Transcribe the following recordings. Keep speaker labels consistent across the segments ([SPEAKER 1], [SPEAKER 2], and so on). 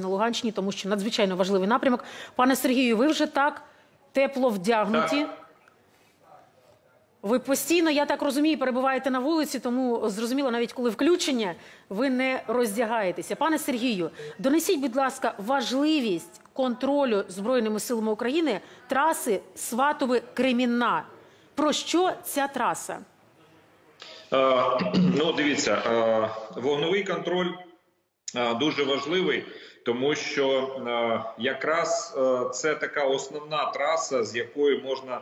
[SPEAKER 1] на Луганщині, тому що надзвичайно важливий напрямок. Пане Сергію, ви вже так тепло вдягнуті. Ви постійно, я так розумію, перебуваєте на вулиці, тому зрозуміло, навіть коли включення, ви не роздягаєтеся. Пане Сергію, донесіть, будь ласка, важливість контролю Збройними силами України траси Сватове-Кремінна. Про що ця траса?
[SPEAKER 2] Е, Ну, дивіться, е, вогновий контроль дуже важливий, тому що якраз це така основна траса, з якої можна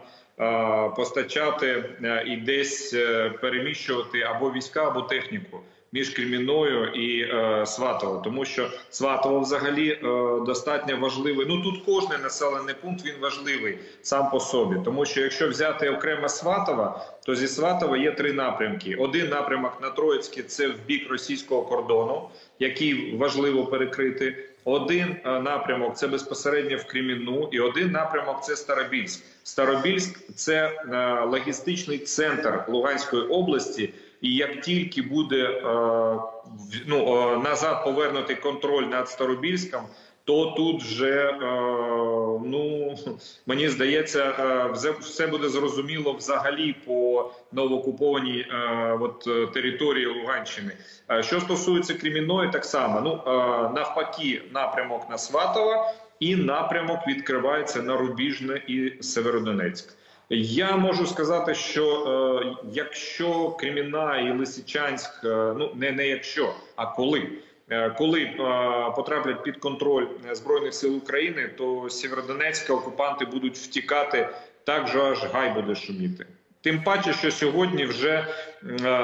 [SPEAKER 2] постачати і десь е, переміщувати або війська, або техніку. Між Кремінною і е, Сватово, тому що Сватово взагалі е, достатньо важливий. Ну тут кожний населений пункт він важливий сам по собі. Тому що якщо взяти окремо Сватова, то зі Сватова є три напрямки. Один напрямок на Троїцький – це в бік російського кордону, який важливо перекрити. Один е, напрямок це безпосередньо в Кремінну, і один напрямок це Старобільськ. Старобільськ це е, логістичний центр Луганської області. І як тільки буде е, ну, назад повернутий контроль над Старобільськом, то тут вже е, ну мені здається, е, все- буде зрозуміло взагалі по новоокупованій е, от, території Луганщини. Що стосується Кремінної, так само ну навпаки, напрямок на Сватова і напрямок відкривається на Рубіжне і Северодонецьк. Я можу сказати, що якщо Креміна і Лисичанськ, ну не, не якщо, а коли. Е, Коли е, потраплять під контроль е, збройних сил України, то Сєвєродонецька окупанти будуть втікати так, що аж гай буде шуміти. Тим паче, що сьогодні вже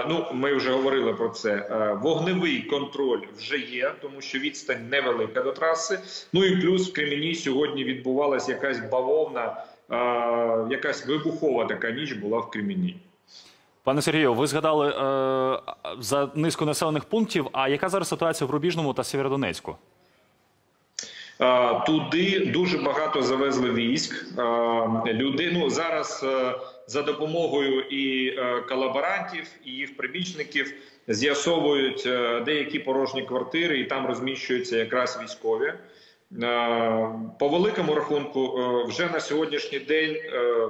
[SPEAKER 2] ну ми вже говорили про це. Вогневий контроль вже є, тому що відстань невелика до траси. Ну і плюс в Креміні сьогодні відбувалася якась бавовна, якась вибухова така ніч була в Креміні.
[SPEAKER 3] Пане Сергію, ви згадали за низку населених пунктів. А яка зараз ситуація в Рубіжному та Сєвєродонецьку?
[SPEAKER 2] Туди дуже багато завезли військ. Люди ну зараз е, за допомогою і е, колаборантів, і їх прибічників з'ясовують е, деякі порожні квартири, і там розміщуються якраз військові. Е, По великому рахунку, е, вже на сьогоднішній день е,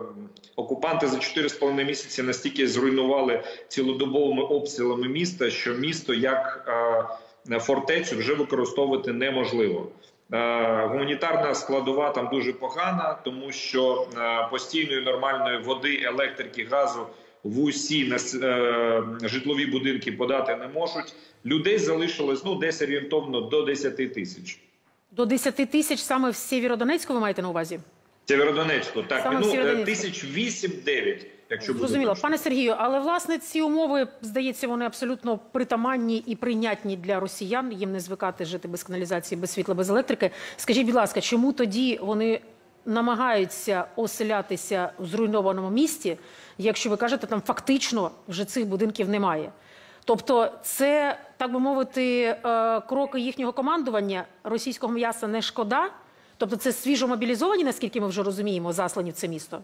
[SPEAKER 2] окупанти за 4,5 місяці настільки зруйнували цілодобовими обстрілами міста, що місто як фортецю вже використовувати неможливо. Гуманітарна складова там дуже погана, тому що постійної нормальної води, електрики, газу в усі житлові будинки подати не можуть. Людей залишилось ну десь орієнтовно до 10 тисяч.
[SPEAKER 1] До 10 тисяч саме в Сєвєродонецьку ви маєте на увазі?
[SPEAKER 2] Сєвєродонецьку, так
[SPEAKER 1] Саме
[SPEAKER 2] ну е,
[SPEAKER 1] Сєвєродонецьку.
[SPEAKER 2] тисяч вісім-дев'ять, якщо
[SPEAKER 1] Зрозуміло, пане Сергію, але власне ці умови здається, вони абсолютно притаманні і прийнятні для росіян. Їм не звикати жити без каналізації, без світла, без електрики. Скажіть, будь ласка, чому тоді вони намагаються оселятися в зруйнованому місті, якщо ви кажете, там фактично вже цих будинків немає? Тобто, це так би мовити, е, кроки їхнього командування російського м'яса не шкода. Тобто, це свіжо мобілізовані, наскільки ми вже розуміємо, заслані в це місто.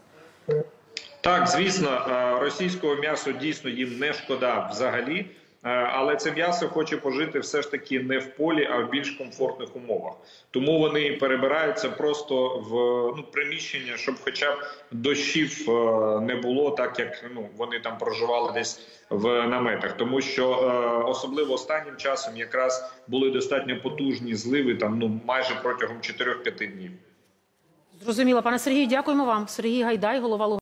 [SPEAKER 2] Так, звісно, е, російського м'ясу дійсно їм не шкода взагалі, але це м'ясо хоче пожити все ж таки не в полі, а в більш комфортних умовах. Тому вони перебираються просто в ну, приміщення, щоб хоча б дощів е, не було, так як ну вони там проживали десь в наметах. Тому що е, особливо останнім часом якраз були достатньо потужні зливи, там ну майже протягом 4-5 днів.
[SPEAKER 1] Зрозуміло, пане Сергію, дякуємо вам. Сергій Гайдай, голова